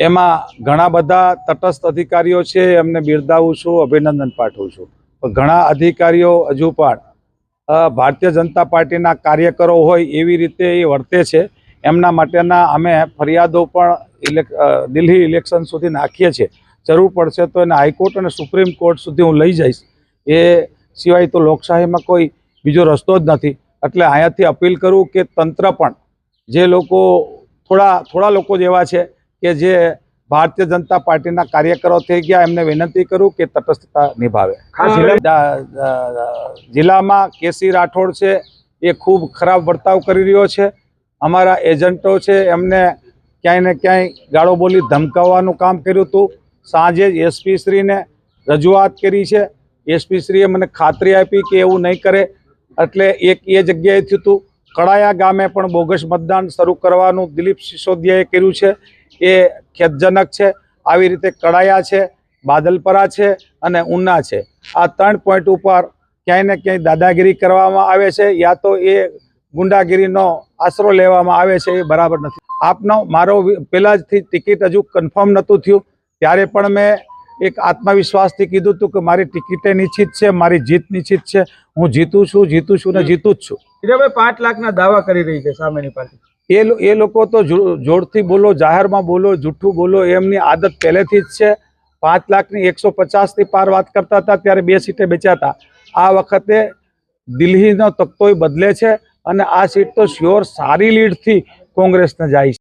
એમાં ઘણા બધા તટસ્થ અધિકારીઓ છે, એમને બિરદાવું છું, અભિનંદન પાઠવું છું. ઘણા અધિકારીઓ હજુ પણ ભારતીય જનતા પાર્ટીના કાર્યકરો હોય એવી રીતે એ વર્તે છે. એમના માટેના અમે ફરિયાદો પણ દિલ્હી ઇલેક્શન સુધી નાખીએ છીએ. જરૂર પડશે તો એને હાઈકોર્ટ અને સુપ્રીમ કોર્ટ સુધી હું લઈ જઈશ. એ સિવાય તો લોકશાહીમાં કોઈ બીજો રસ્તો જ નથી. એટલે અહીંયાથી અપીલ કરું કે તંત્ર પણ, જે લોકો થોડા થોડા લોકો જેવા છે કે જે ભારતીય જનતા પાર્ટીના કાર્યકરો થઈ ગયા એમને વિનંતી કરું કે તટસ્થતા નિભાવે. જિલ્લામાં કેસી રાઠોડ છે એ ખૂબ ખરાબ વર્તાવ કરી રહ્યો છે. અમારા એજન્ટો છે એમને ક્યાંય ને ક્યાંય ગાળો બોલી ધમકાવવાનું કામ કર્યું હતું. સાંજે જ એસપીશ્રીને રજૂઆત કરી છે. એસપીશ્રીએ મને ખાતરી આપી કે એવું નહીં કરે. એટલે એક એ જગ્યાએ થયું હતું. કડાયા ગામે પણ બોગસ મતદાન શરૂ કરવાનું દિલીપ સિસોદિયાએ કર્યું છે. એ ખેદજનક છે આવી રીતે કડાયા છે બાદલપરા છે અને ઉના છે. આ ત્રણ પોઈન્ટ ઉપર ક્યાંય ને ક્યાંય દાદાગીરી કરવામાં આવે છે યા તો એ ગુંડાગીરીનો આશરો લેવામાં આવે છે એ બરાબર નથી. આપનો મારો પહેલાંથી ટિકિટ હજુ કન્ફર્મ નહોતું થયું ત્યારે પણ મેં એક આત્મવિશ્વાસથી કીધું હતું કે મારી ટિકિટે નિશ્ચિત છે મારી જીત નિશ્ચિત છે હું જીતું છું જીતું છું ને જીતું જ છું. હીરાભાઈ પાંચ લાખના દાવા કરી રહી છે સામેની પાર્ટી. એ એ લોકો તો જોરથી બોલો, જાહેરમાં બોલો, જૂઠું બોલો એમની આદત પહેલેથી જ છે. પાંચ લાખની એકસો પચાસથી પાર વાત કરતા હતા, ત્યારે બે સીટે બેચ્યા હતા. આ વખતે દિલ્હીનો તકતોય બદલે છે અને આ સીટ તો શ્યોર સારી લીડથી કોંગ્રેસને જાય છે.